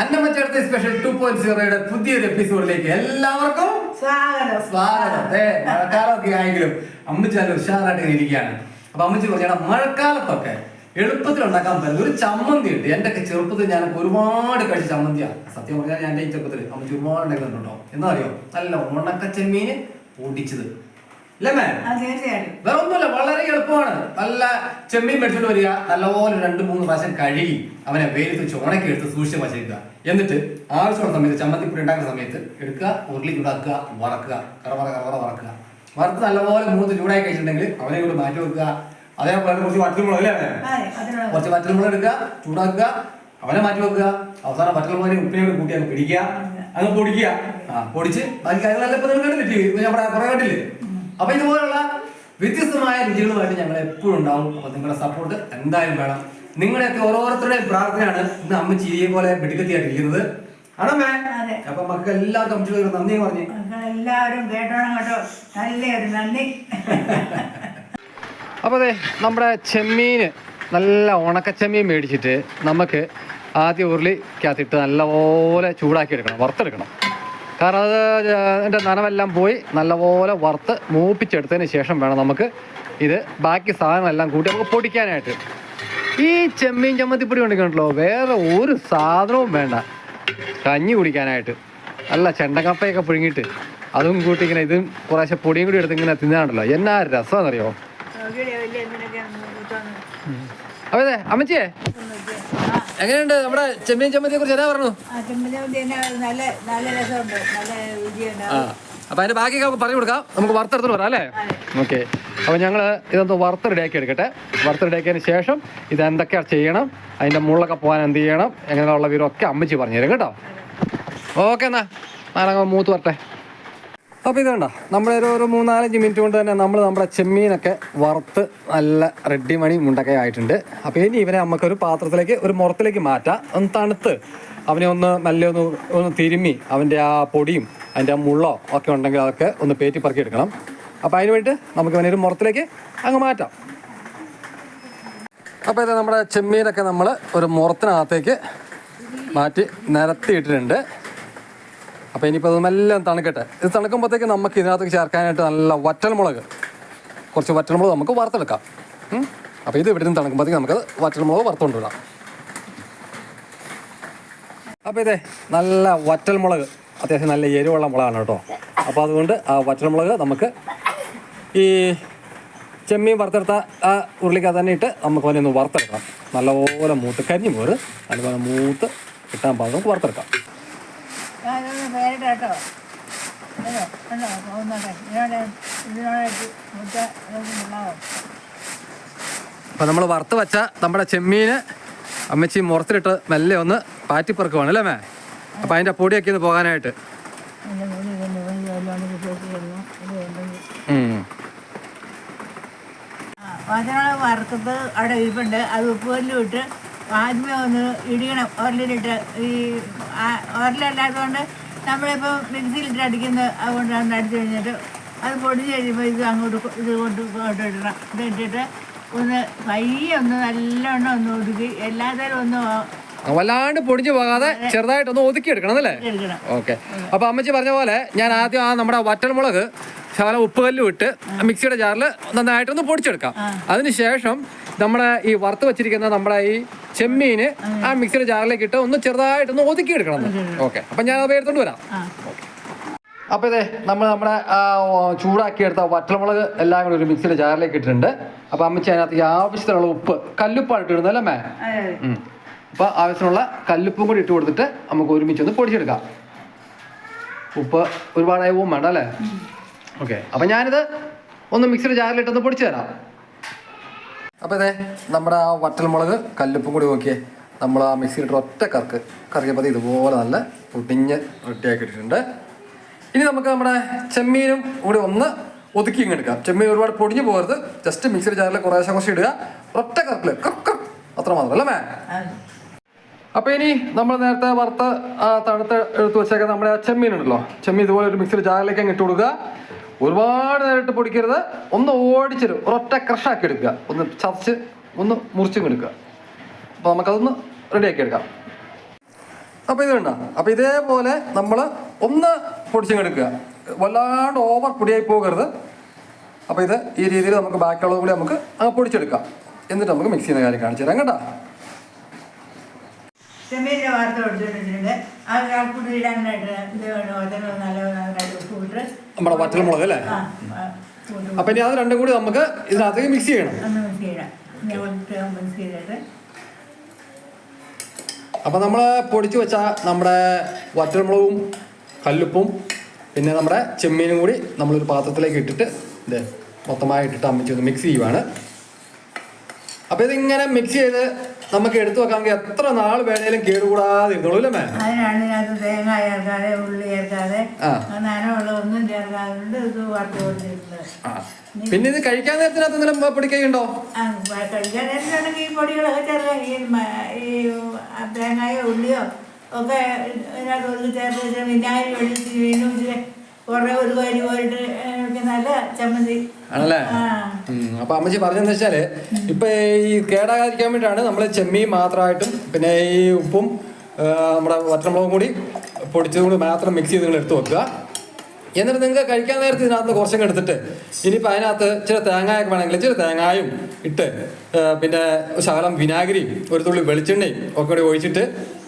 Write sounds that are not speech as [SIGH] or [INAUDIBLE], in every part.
അന്നമച്ചടുത്ത special two point സീറോയുടെ പുതിയൊരു എപ്പിസോഡിലേക്ക് എല്ലാവർക്കും സ്വാഗതം. സ്വാഗതം. ഏ മഴക്കാലമൊക്കെ ആയെങ്കിലും അമ്മച്ചി നല്ല ഉഷാറായിട്ട് ഇരിക്കുകയാണ്. അപ്പൊ അമ്മച്ചി പറഞ്ഞാൽ മഴക്കാലത്തൊക്കെ എളുപ്പത്തിൽ ഉണ്ടാക്കാൻ പറ്റുന്ന ഒരു ചമ്മന്തി ഉണ്ട്. എന്റെ ഒക്കെ ചെറുപ്പത്തിൽ ഞാൻ ഒരുപാട് കഴിച്ച ചമ്മന്തിയാണ് സത്യം പറഞ്ഞാൽ ഞാൻ എന്റെ ഈ ചെറുപ്പത്തിൽ അമ്മച്ചി ഒരുപാട് ഉണ്ടാക്കുന്നുണ്ടോ എന്താ അറിയോ നല്ല ഉണക്കച്ചെമ്മീന് പൊടിച്ചത്. വേറെ ഒന്നുമില്ല വളരെ എളുപ്പമാണ്. നല്ല ചെമ്മീൻ മേടിച്ചോണ്ട് വരിക. നല്ലപോലെ രണ്ട് മൂന്ന് പ്രാവശ്യം കഴുകി അവനെ വെയിലത്ത് വെച്ച് ഉണക്കി എടുത്ത് സൂക്ഷിച്ച് വച്ചിരിക്കുക. എന്നിട്ട് ആവശ്യമുള്ള സമയത്ത് ചമ്മന്തിപ്പൊടി ഉണ്ടാക്കുന്ന സമയത്ത് എടുക്കുക ഉരുളി ചൂടാക്കുക വറക്കുക. കറവറ കറവറ വറക്കുക. വറുത്ത് നല്ലപോലെ മൂത്ത് ചൂടായി കഴിച്ചിട്ടുണ്ടെങ്കിൽ അവനെ കൂടി മാറ്റി വെക്കുക. അതേപോലെ കുറച്ച് വറ്റൽമുളക് അല്ലേ കുറച്ച് വറ്റൽമുളക് എടുക്കുക ചൂടാക്കുക അവനെ മാറ്റി വെക്കുക. അവസാനം വറ്റൽമുളകിനെ ഉപ്പിനെ കൂടി കൂട്ടി അങ്ങ് പിടിക്കുക. അങ്ങ് പൊടിക്കുക. ആ പൊടിച്ച് ബാക്കി കാര്യങ്ങളെല്ലാം ഇപ്പൊ നിങ്ങൾ കണ്ടില്ലേ? ഞാൻ കുറെ കണ്ടില്ലേ? അപ്പൊ ഇതുപോലുള്ള വ്യത്യസ്തമായ രുചികളുമായിട്ട് ഞങ്ങൾ എപ്പോഴും ഉണ്ടാവും. അപ്പൊ നിങ്ങളുടെ സപ്പോർട്ട് എന്തായാലും വേണം. നിങ്ങളുടെയൊക്കെ ഓരോരുത്തരുടെയും പ്രാർത്ഥനയാണ് ഇന്ന് അമ്മ ചിരിയെ പോലെ വെടിക്കത്തിയായിട്ട് ഇരിക്കുന്നത്. ആണോ അതെ. അപ്പൊ മക്കൾ എല്ലാ കമ്പനികളും നന്ദി പറഞ്ഞു. എല്ലാവരും കേട്ടോണം കേട്ടോ. നല്ലൊരു നന്ദി. [LAUGHS] അപ്പോൾ അതെ നമ്മുടെ ചെമ്മീൻ നല്ല ഉണക്ക ചെമ്മീൻ മേടിച്ചിട്ട് നമുക്ക് ആദ്യം ഉരുളിക്കകത്തിട്ട് നല്ലപോലെ ചൂടാക്കി എടുക്കണം വറുത്തെടുക്കണം. കാരണം അത് അതിന്റെ നനവെല്ലാം പോയി. നല്ലപോലെ വറുത്ത് മൂപ്പിച്ചെടുത്തതിന് ശേഷം വേണം നമുക്ക് ഇത് ബാക്കി സാധനങ്ങളെല്ലാം കൂട്ടി നമുക്ക് പൊടിക്കാനായിട്ട്. ഈ ചെമ്മീൻ ചമ്മന്തിപ്പൊടി കൊണ്ടിരിക്കണല്ലോ വേറെ ഒരു സാധനവും വേണ്ട. കഞ്ഞി കുടിക്കാനായിട്ട്. അല്ല ചെണ്ടക്കപ്പയൊക്കെ പുഴുങ്ങിയിട്ട് അതും കൂട്ടി ഇങ്ങനെ ഇതും കുറേശ്ശെ പൊടിയും കൂടി എടുത്ത് ഇങ്ങനെ തിന്നാണ്ടല്ലോ എന്നാ രസമാണെന്നറിയോ? അതെ അമ്മച്ചിയെ? എങ്ങനെയുണ്ട് നമ്മുടെ ചെമ്മീൻ ചമ്മന്തിയെ കുറിച്ച് എന്നാ പറഞ്ഞു? നല്ല നല്ല രസമുണ്ട്. നല്ല രുചിയുണ്ട് ആ അപ്പൊ അതിന്റെ ബാക്കി പറഞ്ഞു കൊടുക്കാം. നമുക്ക് വറുത്തെടുത്ത് പറയാം അല്ലേ? ഓക്കെ. അപ്പൊ ഞങ്ങൾ ഇതൊന്ന് റെഡിയാക്കി എടുക്കട്ടെ. വറുത്ത് റെഡിയാക്കിയതിന് ശേഷം ഇത് എന്തൊക്കെയാ ചെയ്യണം അതിന്റെ മുള്ളൊക്കെ പോകാൻ എന്ത് ചെയ്യണം എങ്ങനെയുള്ള വിവരമൊക്കെ അമ്മച്ചി പറഞ്ഞു തരും കേട്ടോ? ഓക്കെ എന്നാ. ഞാനങ്ങ് മൂത്ത് വരട്ടെ. അപ്പോൾ ഇത് വേണ്ട നമ്മളൊരു ഒരു മൂന്നാലഞ്ച് മിനിറ്റ് കൊണ്ട് തന്നെ നമ്മൾ നമ്മുടെ ചെമ്മീനൊക്കെ വറുത്ത് നല്ല റെഡി മണി മുണ്ടൊക്കെ ആയിട്ടുണ്ട്. അപ്പോൾ ഇനി ഇവനെ നമുക്കൊരു പാത്രത്തിലേക്ക് ഒരു മുറത്തിലേക്ക് മാറ്റാം. ഒന്ന് തണുത്ത് അവനെ ഒന്ന് നല്ല ഒന്ന് ഒന്ന് തിരുമ്മി അവന്റെ ആ പൊടിയും അതിന്റെ ആ മുള്ളോ ഒക്കെ ഉണ്ടെങ്കിൽ അതൊക്കെ ഒന്ന് പേറ്റി പറക്കി എടുക്കണം. അപ്പോൾ അതിന് വേണ്ടി നമുക്ക് ഇവനെ ഒരു മുറത്തിലേക്ക് അങ്ങ് മാറ്റാം. അപ്പോൾ ഇത് നമ്മുടെ ചെമ്മീനൊക്കെ നമ്മൾ ഒരു മുറത്തിനകത്തേക്ക് മാറ്റി നിരത്തിയിട്ടിട്ടുണ്ട്. അപ്പോൾ ഇനിയിപ്പോൾ അതെല്ലാം തണുക്കട്ടെ. ഇത് തണുക്കുമ്പോഴത്തേക്ക് നമുക്ക് ഇതിനകത്തേക്ക് ചേർക്കാനായിട്ട് നല്ല വറ്റൽമുളക്. കുറച്ച് വറ്റൽമുളക് നമുക്ക് വറുത്തെടുക്കാം. അപ്പോൾ ഇത് ഇവിടെ നിന്ന് തണുക്കുമ്പോഴത്തേക്ക് നമുക്ക് വറ്റൽമുളക് വറുത്തുകൊണ്ട് വിടാം അപ്പോൾ ഇതേ നല്ല വറ്റൽമുളക്. അത്യാവശ്യം നല്ല എരിവുള്ള മുളകാണ് കേട്ടോ. അപ്പോൾ അതുകൊണ്ട് ആ വറ്റൽമുളക് നമുക്ക് ഈ ചെമ്മീൻ വറുത്തെടുത്ത ആ ഉരുളിക്കകത്ത് തന്നെ ഇട്ട് നമുക്ക് അവനെ ഒന്ന് വറുത്തെടുക്കാം. നല്ലപോലെ മൂത്ത് കരിഞ്ഞു പോര്. നല്ലപോലെ മൂത്ത് കിട്ടാൻ പാകം നമുക്ക് വറുത്തെടുക്കാം. പേരിട്ട് കേട്ടോ. ഇതിനോട് ഉണ്ടാവും അപ്പോൾ നമ്മൾ വറുത്ത് വച്ച നമ്മുടെ ചെമ്മീന് അമ്മച്ചി മുറത്തിലിട്ട് മെല്ലെ ഒന്ന് പാറ്റിപ്പറക്കുവാണ് അല്ലേ മേ അപ്പൊ അതിന്റെ പൊടിയൊക്കെ ഒന്ന് പോകാനായിട്ട്. വറുത്തത് അവിടെ ഇരിപ്പുണ്ട്. അത് ഉപ്പുകല്ലും ഇട്ട് ആദ്യമേ ഒന്ന് ഇടിയണം ഉരലിലിട്ട് ഈ ഓരലല്ലാത്തതുകൊണ്ട് നമ്മളിപ്പോൾ മിക്സിയിലിട്ട് അടിക്കുന്നത് അതുകൊണ്ട് അന്ന് അടിച്ചു കഴിഞ്ഞിട്ട് അത് പൊടിച്ച് കഴിയുമ്പോൾ ഇത് അങ്ങോട്ട് ഇത് കൊണ്ട് ഇങ്ങോട്ട് ഇടണം. ഇതിട്ടിട്ട് ഒന്ന് പയ്യെ ഒന്ന് നല്ലോണം ഒന്ന് ഒതുക്കി. എല്ലാത്തരം ഒന്ന് വല്ലാണ്ട് പൊടിഞ്ഞു പോകാതെ ചെറുതായിട്ടൊന്ന് ഒതുക്കി എടുക്കണം. അല്ലേ ഓക്കെ. അപ്പോൾ അമ്മച്ചി പറഞ്ഞ പോലെ ഞാൻ ആദ്യം ആ നമ്മുടെ വറ്റൽമുളക് ശകലം ഉപ്പുകല്ലും ഇട്ട് മിക്സിയുടെ ജാറിൽ നന്നായിട്ടൊന്ന് പൊടിച്ചെടുക്കാം. അതിനുശേഷം നമ്മുടെ ഈ വറുത്ത് വെച്ചിരിക്കുന്ന നമ്മുടെ ഈ ചെമ്മീന് ആ. മിക്സിയുടെ ജാറിലേക്ക് ഇട്ട് ഒന്ന് ചെറുതായിട്ടൊന്ന് ഒതുക്കി എടുക്കണം ഓക്കെ. അപ്പം ഞാൻ അത് എടുത്തോണ്ട് വരാം. അപ്പൊ അപ്പോൾ ഇതേ നമ്മൾ നമ്മുടെ ചൂടാക്കിയെടുത്ത വറ്റൽമുളക് എല്ലാം കൂടി ഒരു മിക്സിയുടെ ജാറിലേക്ക് ഇട്ടിട്ടുണ്ട്. അപ്പോൾ അമ്മച്ചി അതിനകത്ത് ആവശ്യത്തിനുള്ള ഉപ്പ് കല്ലുപ്പാണ് ഇടുന്നല്ലേ അല്ലേ മേ അപ്പോൾ ആവശ്യത്തിനുള്ള കല്ലുപ്പും കൂടി ഇട്ട് കൊടുത്തിട്ട് നമുക്ക് ഒരുമിച്ച് ഒന്ന് പൊടിച്ചെടുക്കാം. ഉപ്പ് ഒരുപാടായി പോകും വേണ്ട അല്ലേ? ഓക്കെ അപ്പം ഞാനിത് ഒന്ന് മിക്സിയുടെ ജാറിലിട്ടൊന്ന് പൊടിച്ചു തരാം. അപ്പോൾ ഇതേ നമ്മുടെ ആ വട്ടൽമുളക് കല്ലുപ്പും കൂടി നോക്കിയേ. നമ്മൾ ആ മിക്സിയിലിട്ട് ഒറ്റ കറക്ക് കറിയപ്പോൾ ഇതുപോലെ നല്ല പൊടിഞ്ഞ് റെഡിയാക്കി ഇട്ടിട്ടുണ്ട്. ഇനി നമുക്ക് നമ്മുടെ ചെമ്മീനും കൂടി ഒന്ന് ഒതുക്കി ഇങ്ങ് എടുക്കാം. ചെമ്മീൻ ഒരുപാട് പൊടിഞ്ഞു പോകരുത്. ജസ്റ്റ് മിക്സിയുടെ ജാറിൽ കുറേശ്ശെ കുറച്ച് ഇടുക. ഒറ്റ കറക്കിൽ കറക്കം അത്ര മാത്രം അല്ലേ മേ അതെ അപ്പൊ ഇനി നമ്മൾ നേരത്തെ വറുത്ത് തണുത്ത് എടുത്ത് വെച്ചേക്കാൻ നമ്മുടെ ആ ചെമ്മീൻ ഉണ്ടല്ലോ. ചെമ്മീൻ ഇതുപോലെ ഒരു മിക്സിയുടെ ജാറിലേക്ക് അങ്ങ് ഇട്ട് കൊടുക്കുക. ഒരുപാട് നേരിട്ട് പൊടിക്കരുത്. ഒന്ന് ഓടിച്ചൊരു ഒരൊറ്റ ക്രഷാക്കി എടുക്കുക. ഒന്ന് ചതച്ച് ഒന്ന് മുറിച്ചും എടുക്കുക. അപ്പോൾ നമുക്കതൊന്ന് റെഡിയാക്കി എടുക്കാം. അപ്പോൾ ഇത് വേണ്ട അപ്പോൾ ഇതേപോലെ നമ്മൾ ഒന്ന് പൊടിച്ചെടുക്കുക വല്ലാണ്ട് ഓവർ പൊടിയായി പോകരുത്. അപ്പോൾ ഇത് ഈ രീതിയിൽ നമുക്ക് ബാക്കിയുള്ളത് കൂടി നമുക്ക് പൊടിച്ചെടുക്കാം. എന്നിട്ട് നമുക്ക് മിക്സ് ചെയ്യുന്ന കാര്യം കാണിച്ചു തരാം. കേട്ടോ ചെമ്മീന്റെ വാർത്ത കൊടുത്തിട്ടുണ്ട് ആ കാൽക്കൂടി ഇടാനായിട്ട് ഇത് വേണം? അതിന് നല്ല നന്നായിട്ട് ഉപ്പ് ഇട്ട് നമ്മുടെ വറ്റൽമുളക് അല്ലേ? ആ അപ്പം ഇനി അത് രണ്ടും കൂടി നമുക്ക് ഇതിനകത്തേക്ക് മിക്സ് ചെയ്യണം. ഒന്ന് മിക്സ് ചെയ്യണം. ഇങ്ങനെ മിക്സ് ചെയ്തിട്ട്. അപ്പം നമ്മൾ പൊടിച്ചു വെച്ച നമ്മുടെ വറ്റൽമുളകും കല്ലുപ്പും പിന്നെ നമ്മുടെ ചെമ്മീനും കൂടി നമ്മളൊരു പാത്രത്തിലേക്ക് ഇട്ടിട്ട് ഇത് മൊത്തമായി ഇട്ടിട്ട് അമ്മിച്ച് ഒന്ന് മിക്സ് ചെയ്യുവാണ്. അപ്പോൾ ഇതിങ്ങനെ മിക്സ് ചെയ്ത് നമുക്ക് എടുത്തു വെക്കാമെങ്കിൽ എത്ര നാൾ വേണേലും കേടുകൂടാതെ ഇരുന്നോളൂ അല്ലേ മേ? അതിനാണ് ഇതിനകത്ത് തേങ്ങ ചേർക്കാതെ ഉള്ളി ചേർക്കാതെ ആ. നനവുള്ള ഒന്നും ചേർക്കാതെ കൊണ്ട് ഇത് വറുത്ത് കൊടുത്തിരുന്നത് പിന്നെ ഇത് കഴിക്കാൻ നേരത്തിനകത്ത് എന്തെങ്കിലും പൊടിക്കൈയുണ്ടോ കഴിക്കാൻ ഈ പൊടികളൊക്കെ ചേർക്കാം ഈ മ- തേങ്ങയോ ഉള്ളിയോ ഒക്കെ ഇതിനകത്ത് ഒതുക്കി ചേർത്ത് വെച്ചാൽ വിനാഗിരി ഒഴിച്ച് വീണ്ടും ഇച്ചിരി കുറേ ഒരു വരി പോയിട്ട് ആണല്ലേ? അപ്പൊ അമ്മച്ചി പറഞ്ഞെന്ന് വെച്ചാൽ ഇപ്പൊ ഈ കേടാകാതിരിക്കാൻ വേണ്ടിയിട്ടാണ് നമ്മൾ ചെമ്മീൻ മാത്രമായിട്ടും പിന്നെ ഈ ഉപ്പും നമ്മുടെ വറ്റമുളകും കൂടി പൊടിച്ചതും കൂടി മാത്രം മിക്സ് ചെയ്ത് നിങ്ങൾ എടുത്ത് വെക്കുക. എന്നിട്ട് നിങ്ങൾക്ക് കഴിക്കാൻ നേരത്തെ ഇതിനകത്ത് കുറച്ചൊക്കെ എടുത്തിട്ട് ഇനിയിപ്പോൾ അതിനകത്ത് ചില തേങ്ങയൊക്കെ വേണമെങ്കിൽ ചില തേങ്ങായും ഇട്ട് പിന്നെ ശകലം വിനാഗിരിയും ഒരു തുള്ളി വെളിച്ചെണ്ണയും ഒക്കെ കൂടി ഒഴിച്ചിട്ട്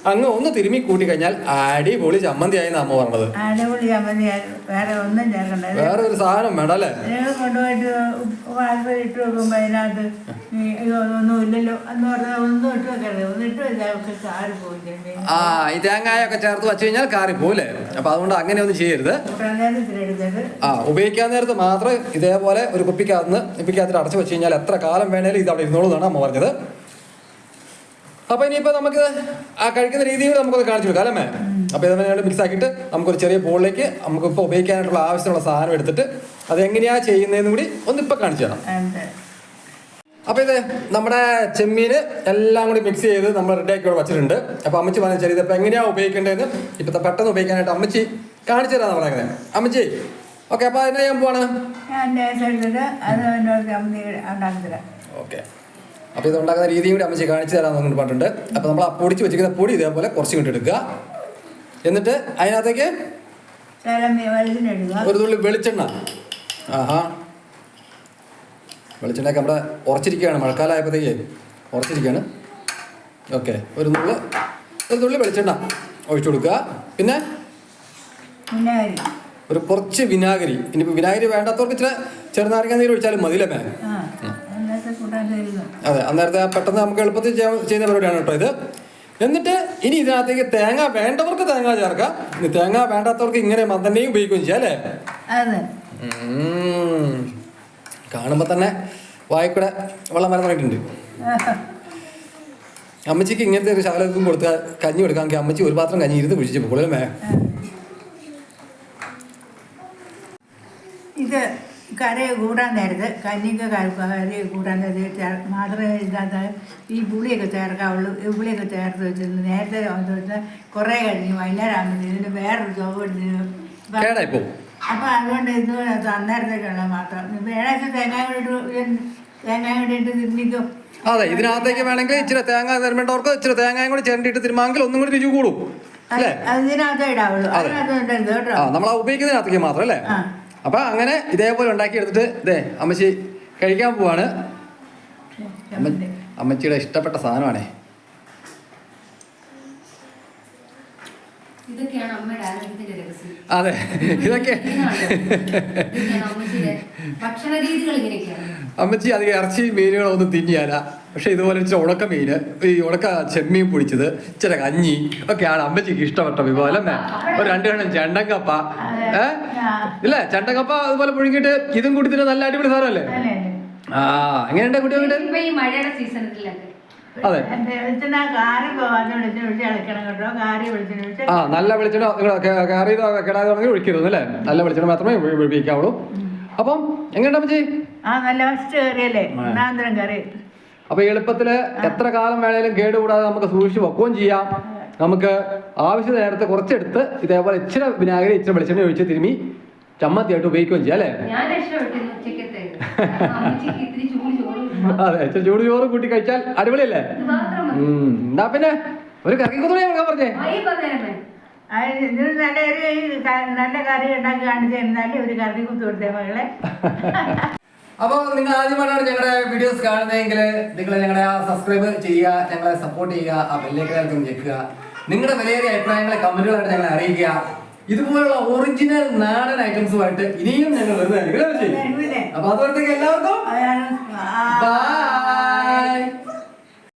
അങ്ങ് ഒന്ന് തിരുമ്മി കൂട്ടി കഴിഞ്ഞാൽ അടിപൊളി ചമ്മന്തിയായി അമ്മ പറഞ്ഞത്. വേറെ ഒന്നും ചേർക്കണ്ട ഇത് വേറെ ഒരു സാധനം വേണ്ട അല്ലേ? കൊണ്ടുപോയിട്ട് ഇട്ട് വെക്കുമ്പോൾ അതിനകത്ത് ഈ തേങ്ങായ ഒന്നും ഇല്ലല്ലോ. എന്ന് പറഞ്ഞാൽ ഒന്നും ഇട്ട് വെക്കരുത്. ഒന്ന് ഇട്ട് വെച്ചാൽ ഒക്കെ കാറ് ആ ഈ തേങ്ങായൊക്കെ ചേർത്ത് വെച്ച് കഴിഞ്ഞാൽ കാറി പോലെ അപ്പൊ അതുകൊണ്ട് അങ്ങനെ ഒന്നും ചെയ്യരുത്. ആ ഉപയോഗിക്കാൻ നേരത്ത് മാത്രം ഇതേപോലെ ഒരു കുപ്പിക്കകത്ത് കുപ്പിക്കകത്ത് അടച്ചു വെച്ച് കഴിഞ്ഞാൽ എത്ര കാലം വേണേലും ഇത് അവിടെ ഇരുന്നോളൂ എന്നാണ് അമ്മ പറഞ്ഞത്. അപ്പൊ ഇനിയിപ്പോ നമുക്ക് ആ കഴിക്കുന്ന രീതിയിൽ നമുക്കത് കാണിച്ചു കൊടുക്കാം അല്ലേ അപ്പൊ ഇതെല്ലാം മിക്സ് ആക്കിയിട്ട് നമുക്കൊരു ചെറിയ ബോളിലേക്ക് നമുക്ക് ഇപ്പോൾ ഉപയോഗിക്കാനായിട്ടുള്ള ആവശ്യമുള്ള സാധനം എടുത്തിട്ട് അത് എങ്ങനെയാ ചെയ്യുന്നതെന്ന് കൂടി ഒന്ന് ഇപ്പൊ കാണിച്ചു തരാം. അപ്പൊ ഇത് നമ്മുടെ ചെമ്മീന് എല്ലാം കൂടി മിക്സ് ചെയ്ത് നമ്മൾ റെഡി ആക്കി വെച്ചിട്ടുണ്ട്. അപ്പൊ അമ്മച്ചി പറഞ്ഞു ശരി ഇതിപ്പോ എങ്ങനെയാ ഉപയോഗിക്കേണ്ടതെന്ന് ഇപ്പത്തെ പെട്ടെന്ന് ഉപയോഗിക്കാനായിട്ട് അമ്മച്ചി കാണിച്ചു തരാന്ന് പറയുന്നത് അമ്മച്ചി ഓക്കെ അപ്പൊ അതിനെ ഞാൻ പോവാണ്. ഓക്കെ അപ്പോൾ ഇത് ഉണ്ടാക്കുന്ന രീതിയും കൂടി അമ്മച്ചി കാണിച്ചു തരാമെന്ന് പറഞ്ഞിട്ട് പറഞ്ഞിട്ടുണ്ട്. അപ്പോൾ നമ്മൾ ആ പൊടിച്ച് വെച്ചിരിക്കുന്ന പൊടി ഇതേപോലെ കുറച്ച് ഇങ്ങോട്ട് എടുക്കുക. എന്നിട്ട് അതിനകത്തേക്ക് ഒരു തുള്ളി വെളിച്ചെണ്ണ. ആഹാ. വെളിച്ചെണ്ണയൊക്കെ നമ്മുടെ ഉറച്ചിരിക്കുകയാണ്. മഴക്കാലമായപ്പോഴത്തേക്ക് ഉറച്ചിരിക്കുകയാണ്. ഓക്കെ. ഒരു നുള്ളു ഒരു തുള്ളി വെളിച്ചെണ്ണ ഒഴിച്ചു കൊടുക്കുക. പിന്നെ ഒരു കുറച്ച് വിനാഗിരി. ഇനിയിപ്പോൾ വിനാഗിരി വേണ്ടാത്തവർക്ക് ഇച്ചിരി ചെറുനാരങ്ങ നീര് ഒഴിച്ചാലും മതിയല്ലേ മേ അതെ അന്നേരത്തെ പെട്ടെന്ന് നമുക്ക് എളുപ്പത്തിൽ ചെയ്യുന്ന പരിപാടിയാണ് കേട്ടോ ഇത്. എന്നിട്ട് ഇനി ഇതിനകത്തേക്ക് തേങ്ങ വേണ്ടവർക്ക് തേങ്ങ ചേർക്കാം. ഇനി തേങ്ങ വേണ്ടാത്തവർക്ക് ഇങ്ങനെ മന്ദനെയും ഉപയോഗിക്കുകയും ചെയ്യാം അല്ലേ. കാണുമ്പോൾ തന്നെ വായിക്കൂടെ വെള്ളം വരാൻ തുടങ്ങിയിട്ടുണ്ട് അമ്മച്ചിക്ക് ഇങ്ങനത്തെ ഒരു ശകലക്കും കൊടുത്താൽ കഞ്ഞി കൊടുക്കാമെങ്കിൽ അമ്മച്ചി ഒരു പാത്രം കഞ്ഞി ഇരുന്ന് കുഴിച്ച് പോകും മേ? ഇത് കരയെ കൂടാൻ നേരത്ത് കഞ്ഞിക്ക് കരയെ കൂടാൻ നേരത്ത് മാത്രമേ ഇല്ലാത്ത ഈ പുളിയൊക്കെ ചേർക്കാവുള്ളൂ. ഈ പുളിയൊക്കെ ചേർത്ത് വെച്ചിരുന്നു. നേരത്തെ വെച്ചാൽ കുറേ കഴിഞ്ഞ് വൈകുന്നേരം ആകുമ്പോൾ ഇതിന് വേറൊരു ചുവടിന് കേടായി പോകും അപ്പം അതുകൊണ്ട് ഇത് അന്നേരത്തേക്കുള്ള മാത്രം. വേണമെങ്കിൽ തേങ്ങ കൂടി തേങ്ങ കൂടി ഇട്ട് അതെ ഇതിനകത്തേക്ക് വേണമെങ്കിൽ ഇച്ചിരി തേങ്ങ തരുമ്പോണ്ടവർക്ക് ഇച്ചിരി തേങ്ങയും കൂടി ചേർണ്ടിട്ട് തിരുമാങ്കിൽ ഒന്നും കൂടി രുചി കൂടും. അല്ലേ? ആ നമ്മൾ ആ ഉപയോഗിക്കുന്നതിനകത്തേക്ക് മാത്രം അല്ലേ. അപ്പൊ അങ്ങനെ ഇതേപോലെ ഉണ്ടാക്കി എടുത്തിട്ട് ഇതേ അമ്മച്ചി കഴിക്കാൻ പോവാണ്. അമ്മ അമ്മച്ചിയുടെ ഇഷ്ടപ്പെട്ട സാധനമാണേ. ഇതൊക്കെയാണ് അമ്മയുടെ ആരോഗ്യത്തിന്റെ രഹസ്യം. അതെ. ഇതൊക്കെ അമ്മച്ചി അധികം ഇറച്ചി മീനുകളൊന്നും തിന്നിയാല. പക്ഷെ ഇതുപോലെ ഇച്ചിരി ഉണക്ക മീന് ഈ ഉണക്ക ചെമ്മീൻ പൊടിച്ചത് ഇച്ചിരി കഞ്ഞി ഒക്കെയാണ് അമ്മച്ചിക്ക് ഇഷ്ടപ്പെട്ട വിഭവം അല്ലേ ഒരു രണ്ട് കണ്ണം ചെണ്ടങ്കപ്പ. ഏ? ഇല്ലേ ചെണ്ടങ്കപ്പ അതുപോലെ പുഴുങ്ങിയിട്ട് ഇതും കൂടി തന്നെ നല്ല അടിപൊളി സാധനമല്ലേ? ആ എങ്ങനെയുണ്ട് കുട്ടികളുടെ അതെ. ആ നല്ല വെളിച്ചെണ്ണ നിങ്ങൾ കയറി കിടാതെ തുടങ്ങി ഒഴിക്കരുത് അല്ലേ? നല്ല വെളിച്ചെണ്ണ മാത്രമേ ഉപ- ഉപയോഗിക്കാവുള്ളൂ അപ്പം എങ്ങനെയുണ്ട് അമ്മച്ചി? അപ്പൊ എളുപ്പത്തിൽ എത്ര കാലം വേണേലും കേടുകൂടാതെ നമുക്ക് സൂക്ഷിച്ച് വെക്കുകയും ചെയ്യാം. നമുക്ക് ആവശ്യ നേരത്തെ കുറച്ചെടുത്ത് ഇതേപോലെ ഇച്ചിരി വിനാഗിരി ഇച്ചിരി വെളിച്ചെണ്ണ ഒഴിച്ച് തിരുമ്മി ചമ്മത്തിയായിട്ട് ഉപയോഗിക്കുകയും ചെയ്യാം അല്ലേ? അതെ ചൂട് ചോറ് കൂട്ടി കഴിച്ചാൽ അടിപൊളിയല്ലേ. എന്നാ പിന്നെ ഒരു കറിക്കുത്തുണി ഞങ്ങൾ പറഞ്ഞേ. നല്ല കറി ഉണ്ടാക്കി കാണിച്ചു തരുന്നാൽ ഒരു കറി കുത്തു കൊടുത്തേ മകളെ. [LAUGHS] അപ്പോൾ നിങ്ങൾ ആദ്യമായിട്ടാണ് ഞങ്ങളുടെ വീഡിയോസ് കാണുന്നതെങ്കിൽ നിങ്ങൾ ഞങ്ങളെ ആ സബ്സ്ക്രൈബ് ചെയ്യുക ഞങ്ങളെ സപ്പോർട്ട് ചെയ്യുക ആ ബെല്ലേക്കാർക്കും ഞെക്കുക നിങ്ങളുടെ വിലയേറിയ അഭിപ്രായങ്ങളെ കമന്റുകളായിട്ട് ഞങ്ങളെ അറിയിക്കുക. ഇതുപോലുള്ള ഒറിജിനൽ നാടൻ ഐറ്റംസുമായിട്ട് ഇനിയും ഞങ്ങൾ വരുന്നതായിരിക്കും അപ്പൊ അതുപോലത്തേക്ക് എല്ലാവർക്കും ബൈ